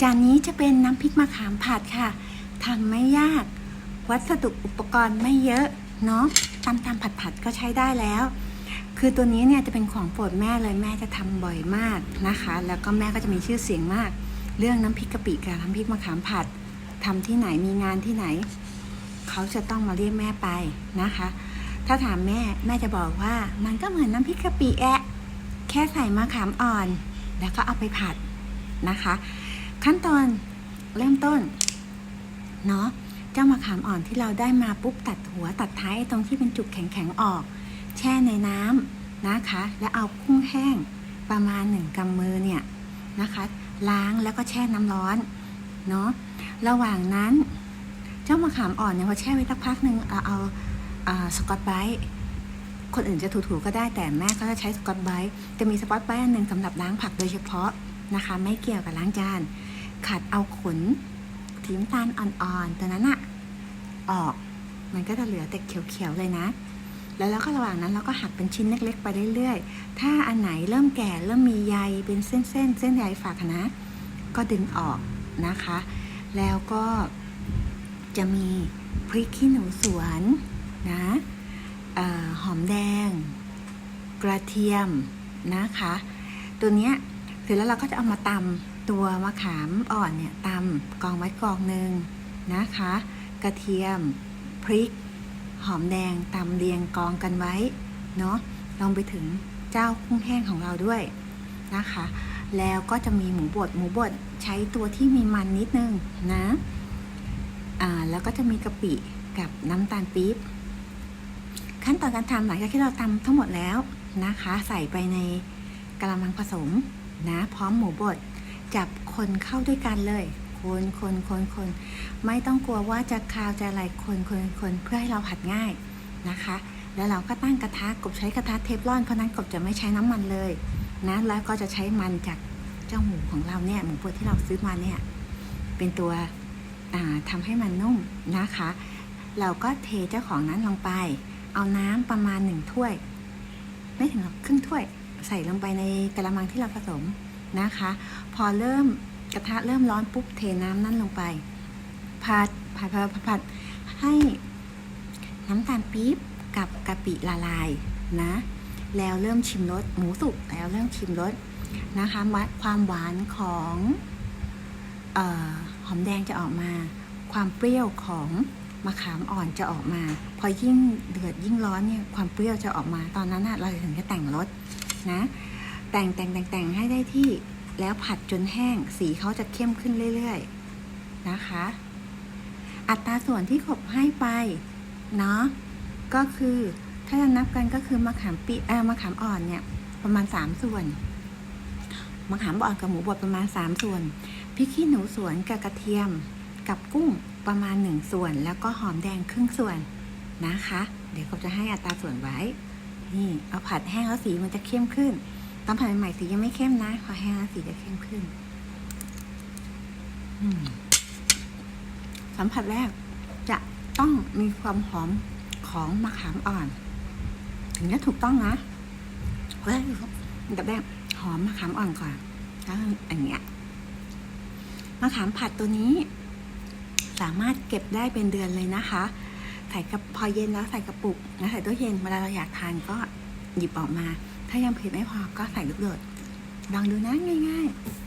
จานนี้จะเป็นน้ำพริกมะขามผัดค่ะทำไม่ยาก วัสดุอุปกรณ์ไม่เยอะเนาะตำตำผัดผัดๆก็ใช้ได้แล้ว คือตัวนี้เนี่ยจะเป็นของโปรดแม่เลยแม่จะทำบ่อยมากนะคะ แล้วก็แม่ก็จะมีชื่อเสียงมาก เรื่องน้ำพริกกะปิกับน้ำพริกมะขามผัดทำที่ไหนมีงานที่ไหน เขาจะต้องมาเรียกแม่ไปนะคะ ถ้าถามแม่แม่จะบอกว่ามันก็เหมือนน้ำพริกกะปิแอะ แค่ใส่มะขามอ่อน แล้วก็เอาไปผัดนะคะ ขั้นตอนเริ่มต้นเนาะเจ้ามะขามอ่อนที่เราได้มาปุ๊บตัดหัวตัดท้ายตรงที่เป็นจุกแข็งๆออก แช่ในน้ำนะคะ แล้วเอากุ้งแห้งประมาณหนึ่งกำมือเนี่ยนะคะ ล้างแล้วก็แช่น้ำร้อนเนาะระหว่างนั้น เจ้ามะขามอ่อนเนี่ยพอแช่ไว้สักพักหนึ่งเอาเอาเอาสกอตไบรท์คนอื่นจะถูๆก็ได้แต่แม่ก็จะใช้สกอตไบรท์จะมีสกอตไบรท์อันหนึ่งสำหรับล้างผักโดยเฉพาะ นะคะ ไม่เกี่ยวกับล้างจานขัดเอาขนสีน้ำตาลอ่อนๆตัวนั้นอะออกมันก็จะเหลือแต่เขียวๆเลยนะ แล้วเราก็ระหว่างนั้นเราก็หักเป็นชิ้นเล็กๆไปเรื่อยๆ ถ้าอันไหนเริ่มแก่เริ่มมีใยเป็นเส้นๆเส้นใยฝากนะก็ดึงออกนะคะ แล้วก็จะมีพริกขี้หนูสวนนะออหอมแดง กระเทียมนะคะ ตัวเนี้ย เสร็จแล้วเราก็จะเอามาตำตัวมะขามอ่อนเนี่ยตำกองไว้กองหนึ่งนะคะ กระเทียมพริก หอมแดงตำเรียงกองกันไว้เนาะลองไปถึงเจ้ากุ้งแห้งของเราด้วยนะคะ แล้วก็จะมีหมูบดหมูบดใช้ตัวที่มีมันนิดนึงนะอ่าแล้วก็จะมีกะปิกับน้ำตาลปี๊บขั้นตอนการทำหลังจากที่เราตำทั้งหมดแล้วนะคะ ใส่ไปในกระมังผสม นะพร้อมหมูบดจับคนเข้าด้วยกันเลย คนคนคนคนไม่ต้องกลัวว่าจะคาวจะอะไรคนคนคนเพื่อให้เราผัดง่ายนะคะ แล้วเราก็ตั้งกระทะกบใช้กระทะเทฟลอนเพราะนั้นกบจะไม่ใช้น้ำมันเลยนะแล้วก็จะใช้มันจากเจ้าหมูของเราเนี่ยหมูบดที่เราซื้อมาเนี่ยเป็นตัวอ่าทำให้มันนุ่มนะคะ เราก็เทเจ้าของนั้นลงไป เอาน้ำประมาณหนึ่งถ้วย ไม่ถึงหรอกครึ่งถ้วย ใส่ลงไปในกระมังที่เราผสมนะคะ พอเริ่มกระทะเริ่มร้อนปุ๊บเทน้ำนั่นลงไปผัดผัดผัดผัดผัดให้น้ำตาลปี๊บกับกะปิละลายนะ แล้วเริ่มชิมรสหมูสุกแล้วเริ่มชิมรสนะคะวัดความหวานของออหอมแดงจะออกมา ความเปรี้ยวของมะขามอ่อนจะออกมา พอยิ่งเดือดยิ่งร้อนเนี่ยความเปรี้ยวจะออกมา ตอนนั้นเราถึงจะแต่งรส นะ แต่งแต่งแต่งแต่งให้ได้ที่แล้วผัดจนแห้ง สีเขาจะเข้มขึ้นเรื่อยๆนะคะ อัตราส่วนที่ขบให้ไปเนาะก็คือถ้าจะนับกันก็คือมะขามปีเออมะขามอ่อนเนี่ย ประมาณ3ส่วนมะขามอ่อนกับหมูบดประมาณ3ส่วนพริกขี้หนูสวนกับกระเทียมกับกุ้งประมาณ1ส่วน แล้วก็หอมแดงครึ่งส่วนนะคะ เดี๋ยวกบจะให้อัตราส่วนไว้ นี่เอาผัดแห้งแล้วสีมันจะเข้มขึ้นตอนผัดใหม่ๆสียังไม่เข้มนะพอแห้งแล้วสีจะเข้มขึ้นสัมผัสแรก จะต้องมีความหอมของมะขามอ่อน ถึงจะถูกต้องนะเฮ้ยอันดับแรกหอมมะขามอ่อนก่อนแล้วอันเนี้ยมะขามผัดตัวนี้ สามารถเก็บได้เป็นเดือนเลยนะคะ ใส่กับพอเย็นแล้วใส่กระปุกนะใส่ตู้เย็นเวลาเราอยากทานก็หยิบออกมา ถ้ายังเผ็ดไม่พอก็ใส่ลูกโดดลองดูนะง่าย ๆ